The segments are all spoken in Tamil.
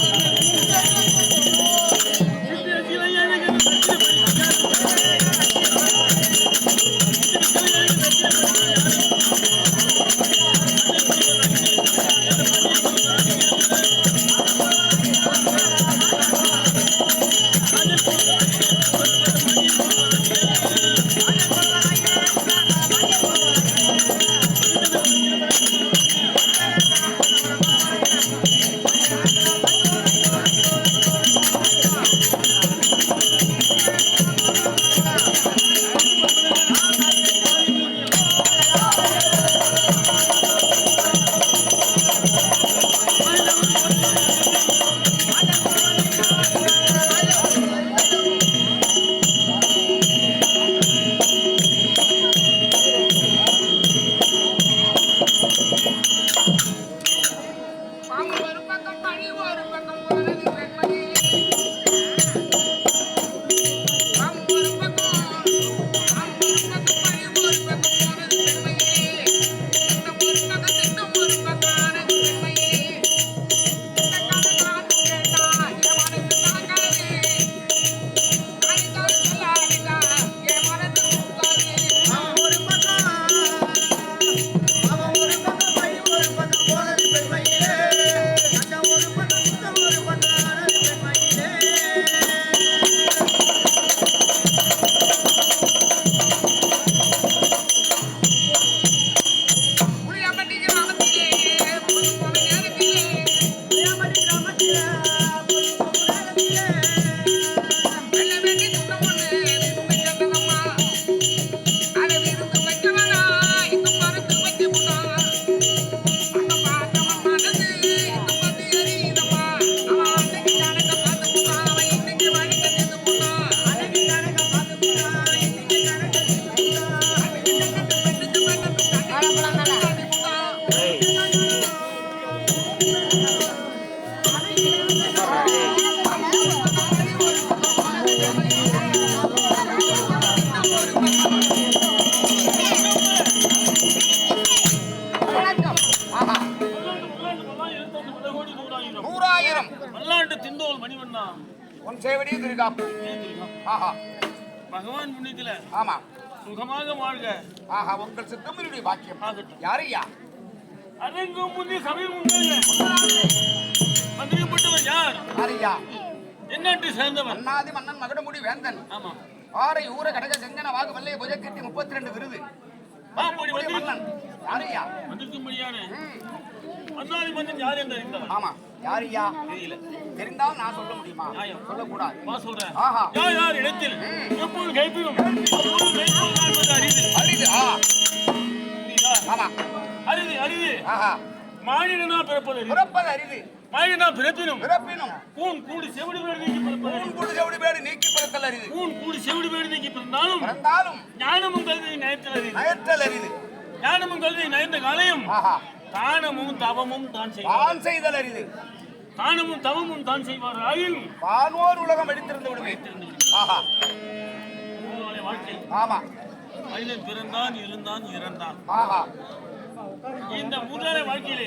you திருகாப்பு ஆஹா. பகவான் புண்ணியத்துல ஆமா. சுகமாக வாழ்க. ஆஹா உங்கள் சித்தமினுடைய பாக்கியம். ஆகட்டும் யாரையா? முன்னே சபையில் உண்மையில மந்திரிப்பட்டவன் யார்? யாரையா? என்னாட்டு சேர்ந்தவன் அண்ணாதி மன்னன் மகடமுடி வேந்தன். ஆமா. ஆரை ஊர கடக செஞ்சன வாகு வல்லைய புஜக்கீர்த்தி முப்பத்தி ரெண்டு விருது. மன்னன். யாரையா? வந்திருக்கும்படியான மன்னாதி மன்னன் யார் என்று ஆமா. யாரையா தெரியல. தெரிந்தால் நான் சொல்ல முடியுமா. சொல்லக்கூடாது. வா சொல்றேன். ஆஹா. யார் யார் இடத்தில். எப்போது ஆ. புரியுதா? ஆமா. அரிது அரிது ஆஹா. மானிடனா பிறப்பது பிறப்பது அரிது மானிடனா பிறப்பினும். பிறப்பினும். கூன் கூடி செவிடு பேடு நீக்கி பிறப்பது அரிது கூடு செவிடு பேடு நீக்கி பிறத்தல் அரிது கூன் கூடி செவிடு பேடு நீக்கி பிறந்தாலும் பிறந்தாலும் ஞானமும் கல்வியை நயத்தல் அறிது நயற்றல் அரிது ஞானமும் கல்வியை நயந்த காலையும் ஆஹா. தானமும் தவமும் தான் செய்வார். செய்தல் அரிது. தானமும் தவமும் தான் செய்வார். ஆயின் பானோர் உலகம் அடித்திருந்து விடுவேன் ஆஹா. வாழ்க்கை. ஆமா. மனிதன் பிறந்தான் இருந்தான் இறந்தான். ஆஹா. இந்த மூன்றாவது வாழ்க்கையிலே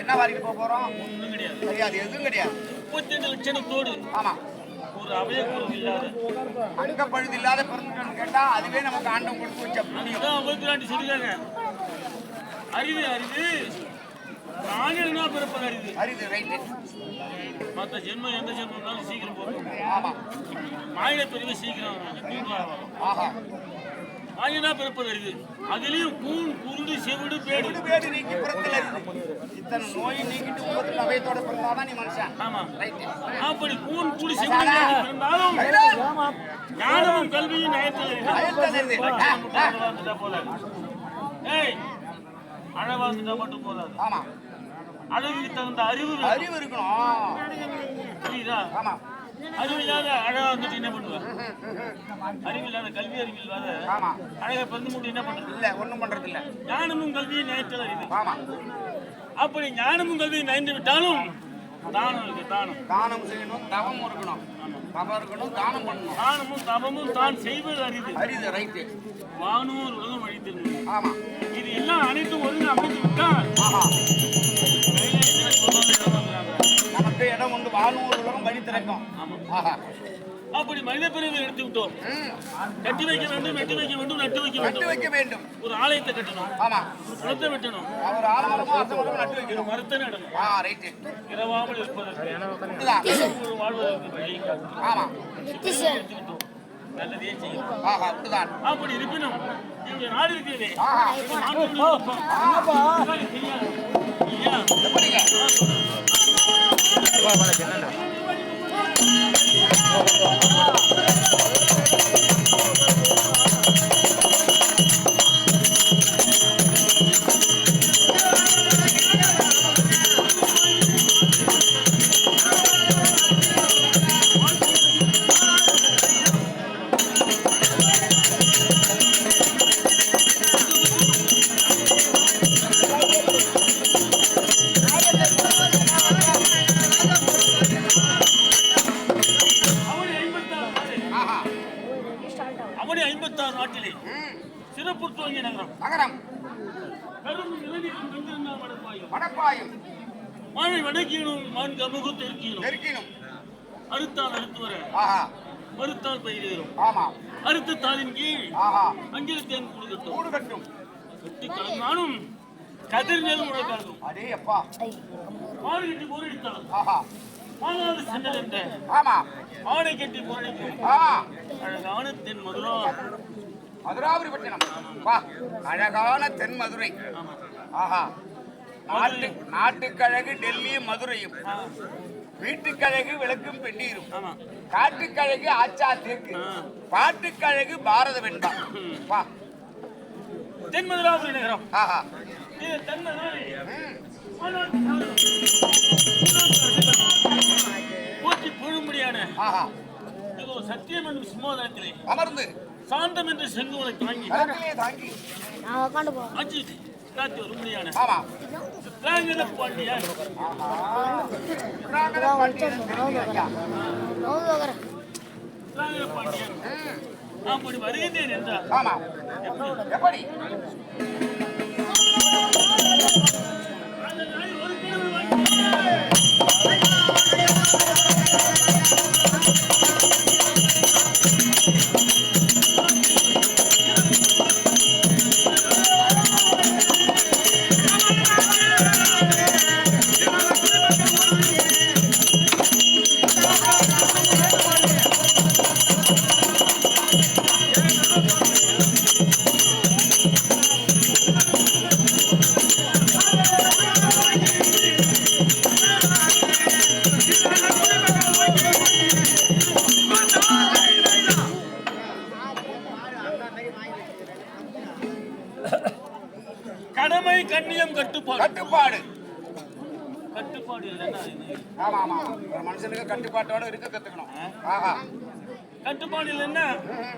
என்ன வாரிக்கு போக போறோம்? ஒன்றும் கிடையாது. கிடையாது எதுவும் கிடையாது. முப்பத்தி ரெண்டு லட்சணத்தோடு ஆமா. ஒரு அபயக்குறவு இல்லாத அங்க பழுது இல்லாத பிறந்துட்டோம்னு கேட்டா அதுவே நமக்கு ஆண்டம் கொடுத்து வச்ச அதுதான் அபயக்குறாண்டி சொல்லிருக்காங்க அறிவு அறிவு நானில் தான் பிறப்பது அறிவு அரிது ரைட்டு மற்ற ஜென்மம் எந்த ஜென்மம்னாலும் சீக்கிரம் போகும் ஆமா மாநில பிரிவு சீக்கிரம் தூங்குவாங்க. ஆஹா மானினா பிறப்பது அறிவு அதிலையும் கூன் குருடு செவிடு பேடு பேடு நீக்கி பிறத்தல் அரிது இத்தனை நோய் நீக்கிட்டு உலகத்தில் அபயத்தோட பிறந்தாதான் நீ மனுஷன் ஆமா ரைட்டு அப்படி கூண் குடி செவிடு பிறந்தாலும் ஞானமும் கல்வியும் நயத்தில் அறிவு. போல. ஏய் அழகா மட்டும் போதாது ஆமா அழகுக்கு தகுந்த அறிவு. அறிவு இருக்கணும். புரியுதா? ஆமா. அறிவு இல்லாத அழகா வந்துட்டு என்ன பண்ணுவ? அறிவு இல்லாத கல்வி அறிவு இல்லாத ஆமா. அழகா பிறந்து மட்டும் என்ன பண்றது? இல்ல ஒண்ணும் பண்றது இல்ல ஞானமும் கல்வியும் நயத்தில் அறிவு. ஆமா. அப்படி ஞானமும் கல்வியும் நயந்து விட்டாலும் தானம் இருக்கு தானம். தானம் செய்யணும் தவம் இருக்கணும். தவம் இருக்கணும் தானம் பண்ணணும். தானமும் தவமும் தான் செய்வது அரிது. அரிது ரைட்டு வானூர் உலகம் அழித்திருந்தது. ஆமா. இது எல்லாம் அனைத்தும் ஒருங்கு அமைந்து விட்டால் ஆஹா இடம் உண்டு வானூர் உலகம் வழி திறக்கும். அப்படி மனித பிரிவை எடுத்து விட்டோம். ம். கட்டி வைக்க வேண்டும் வெட்டி வைக்க வேண்டும் நட்டு வைக்க நட்டு வேண்டும். வைக்க வேண்டும். ஒரு ஆலயத்தை கட்டணும். ஆமா. ஒரு குளத்தை வெட்டணும். அவர் ஆலமரமும் அரசமரமும் நட்டு ஒரு வைக்கணும். மரத்தை நடணும். ஆ ரைட்டு. இரவாமல் இருப்பதற்கு. ஒரு வாழ்வதற்கு வழி ஆமா. எடுத்துக்கிட்டோம் நல்லதே செய்யும் ஆஹா அப்படி இருப்பினும் இங்க நாடு இருக்கிறதே. ஆஹா. இது நாட்டோட நோக்கம். அது தெரியாது. ஐயா, எப்படிங்க அவனி மழை வடக்கீனும் மான் கமுகு தெற்கீனும். நெருக்கினும் அறுத்தால் அறுத்து வர. மறுத்தால் பயிரேறும். ஆமா. அறுத்த தாளின் கீழ் அங்கிலத்தேன் குடுக்கட்டும் கூடு கட்டும். கட்டி கலந்தானும் கதிர் நெல் உடற்காகும் அடே அப்பா மாடு கட்டி போரடித்தால் ஆஹா. மாநாடு சென்னல் என்ற. ஆமா. ஆடை கட்டி போரடிக்கும் அழகான தென் மதுரா. மதுராபுரி பட்டினம். அழகான தென் மதுரை. ஆஹா. நாட்டு நாட்டுக்கழகு டெல்லி மதுரையும். வீட்டுக்கழகு விளக்கும் பெண்ணீரும் ஆமா. காட்டுக்கழகு ஆச்சா தேக்கு பாட்டுக்கழகு பாரத வெண்பா வா. தென் மதுராபுரி நகரம். போற்றி இதோ சத்தியம் என்னும் சிம்மாதனத்திலே அமர்ந்து. சாந்தம் என்ற செங்கோலை தாங்கி. தாங்கி. நான் உட்காந்து வரும்படியான ஆமா. திராங்கத பாண்டியன் புறாங்கத பாண்டியன் ம். அப்படி வருகின்றேன் என்றார் ஆமா. எப்படி? எப்படி அந்த நாய் ஒரு கிழமை இல்லைன்னா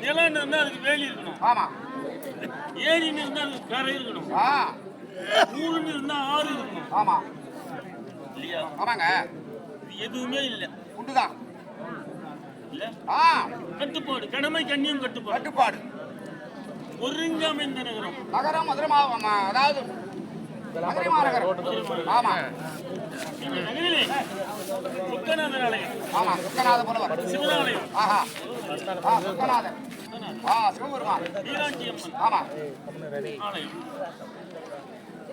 நிலம் இருந்தா அதுக்கு வேலி இருக்கணும். ஆமா. ஏரின்னு இருந்தா அதுக்கு கரை இருக்கணும். ஆ. ஊருன்னு இருந்தா ஆறு இருக்கணும். ஆமா. இல்லையா? ஆமாங்க. இது எதுவுமே இல்லை. உண்டுதான் இல்ல. ஆ. கட்டுப்பாடு. கடமை கண்ணியம் கட்டுப்பாடு. கட்டுப்பாடு. ஒருங்காம இந்த நகரம்? நகரம் மதுரை மாவட்டம் அதாவது மதுரை மாநகரம் ஆமா ஆமா சுக்கநாத புலவர் ஆஹா. ஆ சுக்கநாதன் ஆ சிவபெருமான் ஆமா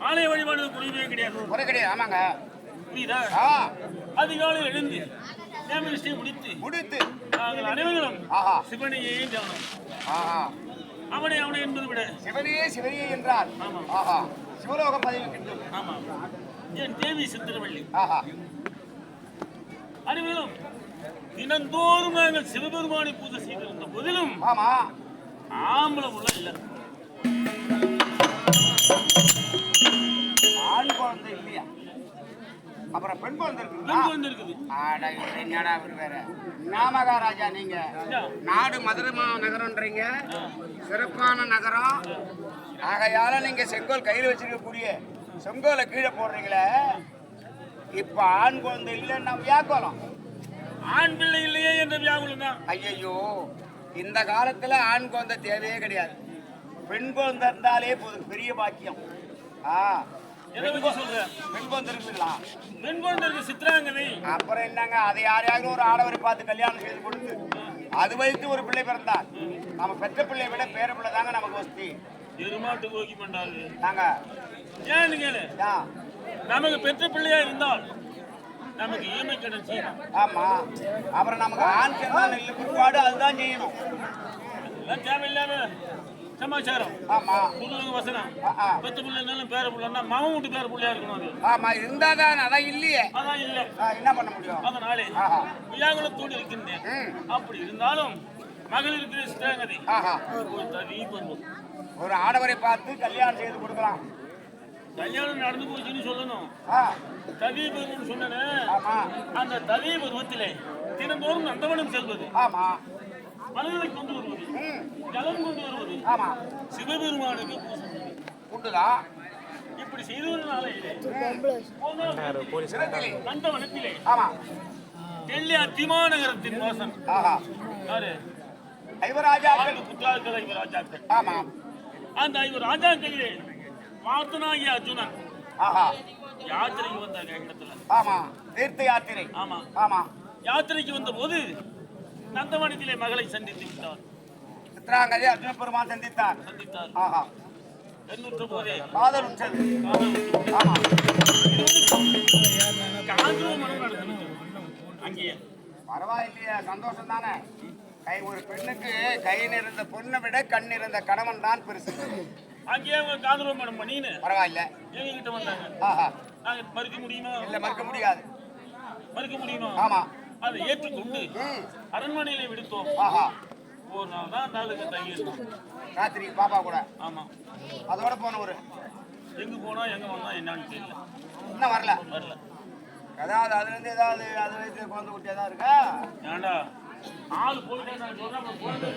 ஆலய வழிபாடு குறைவே கிடையாது குறை கிடையாது ஆமாங்க புரியுதா அதிகாலையில் எழுந்து முடித்து முடித்து நாங்கள் அனைவரும் ஆஹா. சிவனையே தியானம் அவனை அவனை என்பது விட. சிவனையே சிவனையே என்றார். ஆமா. ஆஹா. சிவலோக பதவி கிட்டும் ஆமா. என் தேவி சித்திரவள்ளி? ஆஹா. அனைவரும் தினந்தோறும் நாங்கள் சிவபெருமானை பூஜை செய்திருந்த போதிலும் ஆமா. ஆம்பளை உள்ள இல்லை. ஆண் குழந்தை இல்லையா? அப்புறம் பெண் குழந்தை இருக்குது. என்னடா இவரு வேற? நாமகாராஜா நீங்க. நாடு மதுரை மாநகரம்ன்றீங்க. சிறப்பான நகரம். ஆகையால நீங்க செங்கோல் கையில் வச்சிருக்கக்கூடிய செங்கோலை கீழே போடுறீங்களே. இப்ப ஆண் குழந்தை இல்லைன்னா வியாக்கோலம் ஆண் பிள்ளை இல்லையே என்ற வியாகுலம் தான். ஐயையோ இந்த காலத்துல ஆண் குழந்தை தேவையே கிடையாது. பெண் குழந்தை இருந்தாலே போதும் பெரிய பாக்கியம். ஆ. அப்புறம் என்னங்க? அதை யாரையாவது ஒரு ஆடவரை பார்த்து கல்யாணம் செய்து கொடுத்து அது வைத்து ஒரு பிள்ளை பிறந்தார். நம்ம பெற்ற பிள்ளையை விட பேர பிள்ளை தாங்க நமக்கு வசதி. எருமாட்டு கோக்கி பண்றாரு நாங்க. ஏன்னு கேளு? நமக்கு பெற்ற பிள்ளையா இருந்தால் நமக்கு ஈமை ஆமா. அப்புறம் நமக்கு ஆண் சேர்ந்தான் இல்லை பிற்பாடு அதுதான் செய்யணும். எல்லாம் தேவையில்லாத சமாச்சாரம். ஆமா. புதுவங்க வசனம். பெத்த பிள்ளைனாலும் பேர பிள்ளைன்னா மாமன் வீட்டு பேர பிள்ளையா இருக்கணும் அது. ஆமா இருந்தாதான் அதான் இல்லையே. அதான் இல்லை. என்ன பண்ண முடியும்? அதனாலே. வியாகுலத்தோடு இருக்கின்றேன். அப்படி இருந்தாலும் மகளிருக்கு சித்தாங்கதை ஆஹா. ஒரு தனி பருவம் ஒரு ஆடவரை பார்த்து கல்யாணம் செய்து கொடுக்கலாம். கல்யாணம் நடந்து போச்சுன்னு சொல்லணும். தனி பருவம் சொன்னனே. அந்த தனி பருவத்திலே தினந்தோறும் நந்தவனம் செல்வது. ஆமா. மலர்களை கொண்டு வருவது. ஜலம் கொண்டு வருவது. ஆமா. சிவபெருமானுக்கு பூசை. உண்டுதான் இப்படி செய்தவனாலே சிறத்திலே. நந்தவனத்திலே ஆமா. டெல்லி அத்திமாநகரத்தின் வாசன் ஆஹா. யாரு? ஐவராஜாக்கள். புத்தாக்கள் ஐவர் ராஜாக்கள். ஆமா. அந்த ஐவர் ராஜாக்களிலே வார்த்தனாகிய அர்ஜுனன் ஆஹா. யாத்திரைக்கு வந்தாங்க இடத்துல. ஆமா. தீர்த்த யாத்திரை. ஆமா. ஆமா. யாத்திரைக்கு வந்த போது நந்தவனத்திலே மகளை சந்தித்து விட்டார். சித்ராங்கதை அர்ஜுன பெருமான் சந்தித்தார். சந்தித்தார். ஆஹா. எண்ணூற்று போதே காதல் உற்றது. ஆமா. மனம் அங்கேயே பரவாயில்லையே சந்தோஷம் தானே கை ஒரு பெண்ணுக்கு கை நிறைந்த பொண்ணை விட கண் நிறைந்த கணவன் தான் பெருசு. அங்கேயே அவங்க காதல் மனம் பண்ணின்னு பரவாயில்ல. எங்க கிட்ட வந்தாங்க. ஆஹா. நாங்க மறுக்க முடியுமா? இல்ல மறுக்க முடியாது. மறுக்க முடியுமா? ஆமா. அதை ஏற்றுக்கொண்டு ம் அரண்மனையில விடுத்தோம். ஆஹா. ஒரு நாள் தான் நாளுக்கு தங்கியிருந்தோம் ராத்திரி பாப்பா கூட. ஆமா. அதோட போன ஒரு எங்க போனா எங்க வந்தா என்னன்னு தெரியல. இன்னும் வரல. வரல. அதாவது அதுல இருந்து ஏதாவது அது வயசு குழந்தை குட்டி ஏதாவது இருக்கா? ஏண்டா? ஆள் போயிட்டா நான் சொல்றேன் குழந்தை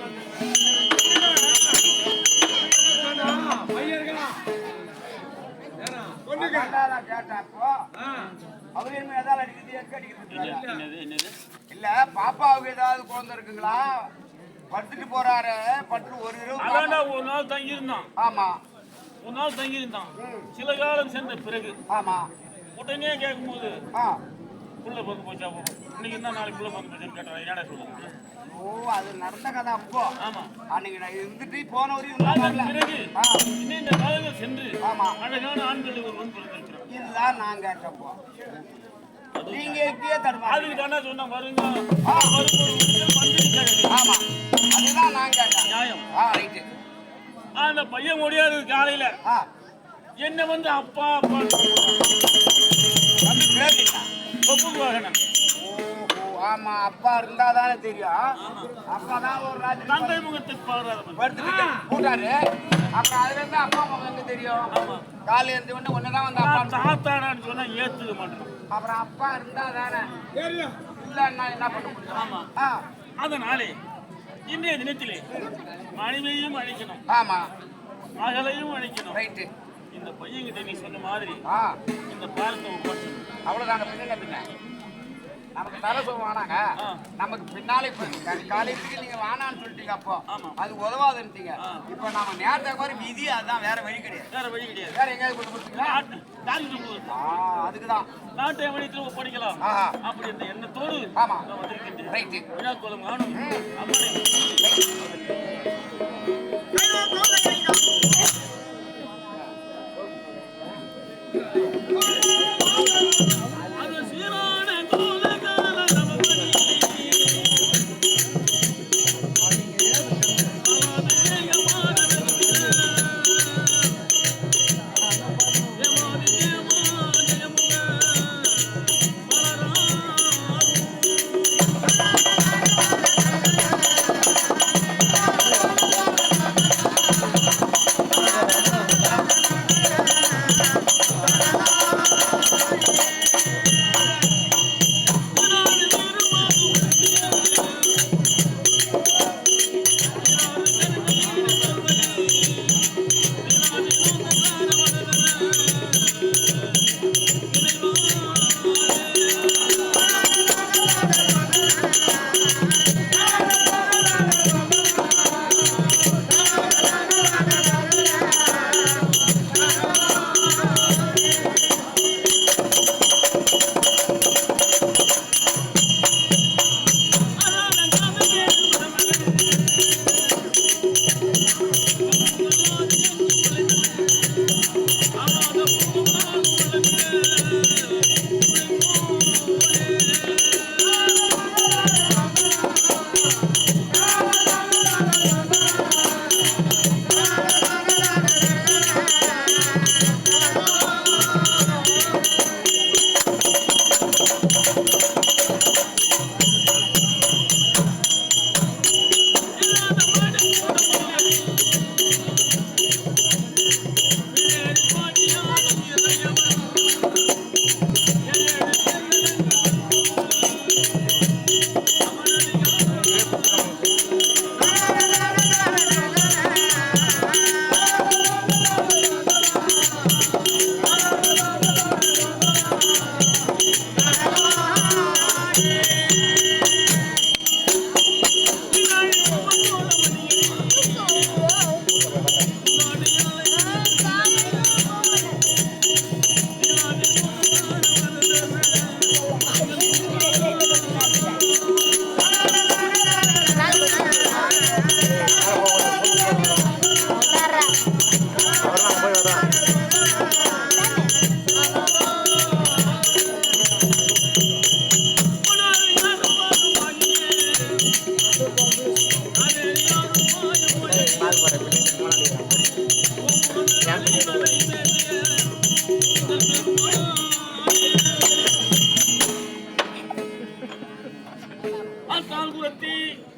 கேட்டேன் அப்போ அவரு என்ன ஏதாவது அடிக்கிறது எதுக்கு அடிக்கிறது என்னது, என்னது என்னது? இல்ல பாப்பாவுக்கு ஏதாவது குழந்தை இருக்குங்களா? படுத்துட்டு போறாரு படுத்துட்டு ஒரு இரவு ஒரு நாள் தங்கியிருந்தான். ஆமா. ஒரு நாள் தங்கியிருந்தான். சில காலம் சென்ற பிறகு ஆமா. உடனே கேட்கும்போது ஆ. புள்ள பிறந்து போச்சா இன்னைக்கு என்ன நாளைக்கு புள்ள பிறந்து போச்சுன்னு கேட்டா என்னடா சொல்லுங்க ஓ அது நடந்த கதை அப்போ ஆமா. அன்னைக்கு நான் இருந்துட்டு போன வரல பிறகு இன்னும் இந்த காலங்கள் சென்று ஆமா. அழகான ஆண்கள் ஒருவன் பிறந்திருக்கிறான் இதுதான் நான் கேட்டப்போ. நீங்க எங்கேயே தடுமா அதுக்கு தானே சொன்ன வருங்க. ஆமா. அதுதான் நான் கேட்டேன். நியாயம். ஆ ரைட்டு. அந்த பையன் முடியாது காலையில. என்ன வந்து அப்பா அப்பா. வந்து பேசிட்டா பப்பு வாகனம் ஓஹோ ஆமா அப்பா இருந்தா தானே தெரியும். அப்பா தான் ஒரு ராத்திரி தந்தை முகத்தை பாராதவன் படுத்துட்டு கூட்டாரு அப்புறம் அதுல இருந்து அப்பா எங்க தெரியும். காலையில இருந்து ஒண்ணு ஒண்ணுதான் வந்து அப்பா தாத்தாடான்னு சொன்னா ஏத்துக்க மாட்டேன். அப்புறம் அப்பா இருந்தா தானே இல்ல நான் என்ன பண்ண முடியும்? ஆமா. அதனாலே இன்றைய தினத்திலே மனைவியையும் அழைக்கணும். ஆமா. மகளையும் அழைக்கணும். ரைட்டு இந்த பையன்கிட்ட நீ சொன்ன மாதிரி இந்த பாரத்தை ஒப்படைச்சு அவ்வளவுதாங்க பின்ன பின்ன நமக்கு தர சொல்லுவானாங்க. நமக்கு பின்னாலே காலேஜுக்கு நீங்க வேணாம்னு சொல்லிட்டீங்க அப்போ. அது உதவாதுன்ட்டீங்க. இப்போ நாம நேரத்தை மாதிரி விதி அதுதான் வேற வழி கிடையாது. வேற வழி கிடையாது. வேற எங்கேயாவது கொண்டு கொடுத்தீங்களா அதுக்குதான். நாட்டை வழித்தில் ஒப்படைக்கலாம். அப்படி இந்த எண்ணத்தோடு ஆமா. நான் வந்திருக்கின்றேன். ரைட்டு விழாக்கோலம் காணும்.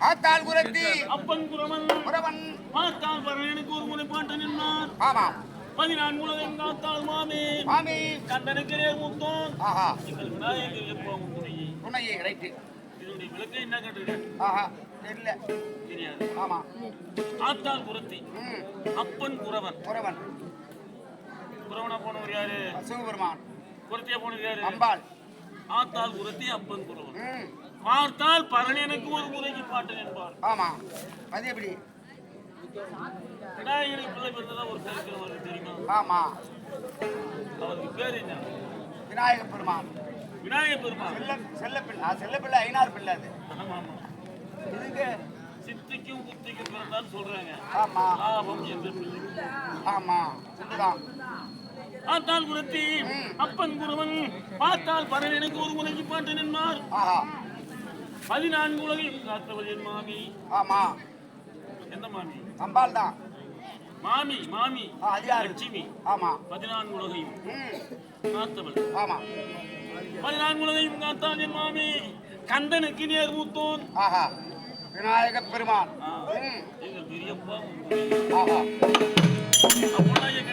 ஆத்தாள் குரத்தி. அப்பன் குரவன். குரவன். பார்த்தால் பரவனுக்கு ஒரு முறை பாட்டு நின்றான் ஆமா பதினான்கு உலகம் காத்தால் மாமே. மாமி. கந்தனுக்கு நேர் முத்தோன். ஆஹா. எங்கள் விநாயகர் எப்போ துணையே. துணையே ரைட்டு இதனுடைய விளக்கை என்ன கேட்டிருக்கேன் ஆஹா தெரியல. தெரியாது. ஆமா ஆத்தாள் குரத்தி. அப்பன் குரவன். குரவன். குரவனா போனவர் யாரு? சிவபெருமான். குரத்தியா போனது யாரு? அம்பாள். ஆத்தாள் குரத்தி அப்பன் குரவன். பார்த்தால் பரணியனுக்கு ஒரு முறைக்கு பாட்டு என்பார். ஆமா. அது எப்படி? விநாயகருக்கு பிள்ளை பிறந்ததா ஒரு வருது தெரியுமா? ஆமா. அவருக்கு பேர் என்ன? விநாயக பெருமான். விநாயகர் பெருமாள் செல்ல செல்ல பிள்ளை ஆ, செல்ல பிள்ளை ஐநாறு பிள்ளை அது. ஆமா ஆமா. இதுக்கு சித்திக்கும் புத்திக்கும் பிறந்தான்னு சொல்றாங்க. ஆமா. லாபம் என்ற பிள்ளை. ஆமா. இதுதான். ஆத்தாள் குரத்தி. அப்பன் குருவன் பார்த்தால் பரணியனுக்கு ஒரு முறைக்கு பாட்டு நின்றார் ஆஹா. பதினான்கு உலகையும் காத்தவள் என் மாமி. ஆமா. எந்த மாமி? அம்பாள் தான். மாமி மாமி. லட்சுமி. ஆமா. பதினான்கு உலகையும் ம். காத்தவள் ஆமா. பதினான்கு உலகையும் காத்தாள் என் மாமி. கந்தனுக்கு நேர் மூத்தோன். ஆஹா. விநாயக பெருமான். எங்கள் பெரியப்பா. ஆஹா. அப்பெல்லாம் எங்க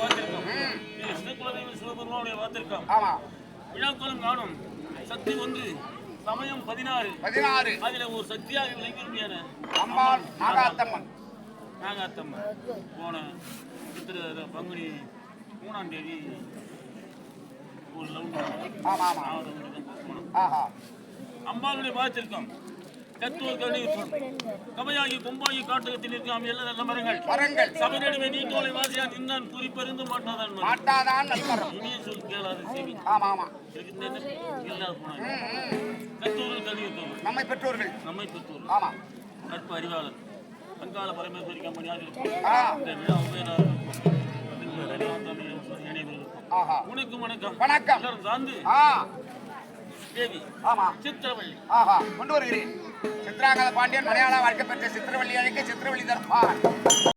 வாத்திருக்கோம் சிவபெருமானுடைய வாத்திருக்கோம் ஆமா. விழாக்களும் காணும். சக்தி ஒன்று சமயம் பதினாறு. பதினாறு. அதுல ஒரு சக்தியாக விளங்கியிருமையான அம்பாள் நாகாத்தம்மன். நாகாத்தம்மன். போன சித்திர பங்குனி மூணாம் தேதி ஒரு லவ் ஆமா ஆமா ஆஹா. அம்பாளுடைய கணித்தோம் கவையாகி கொம்பாகி காட்டகத்தில் இருக்காம் எல்லா நல்ல மரங்கள். மரங்கள். சபைநடுவே நீட்டோலை வாசியா குறிப்பறிந்து மாட்டாதான் மரம். மாட்டாதான் நல்மரம் இனிய சொல் கேளாது செவி. ஆமா ஆமா இருக்கின்றது இல்லாத போனாங்க ம், ம். கத்தூரில் கணித்தோம் நம்மை பெற்றோர்கள். நம்மை ஆமா. நட்பு அறிவாளர். அங்காள பரமேஸ்வரி உனக்கும் வணக்கம். வணக்கம். சார்ந்து தேவி. ஆமா. சித்திரவள்ளி. ஆஹா கொண்டு வருகிறேன். சித்ராங்கத பாண்டியன் மலையாள வாழ்க்கை பெற்ற சித்திரவள்ளி அழைக்க சித்திரவள்ளி தர்பார்.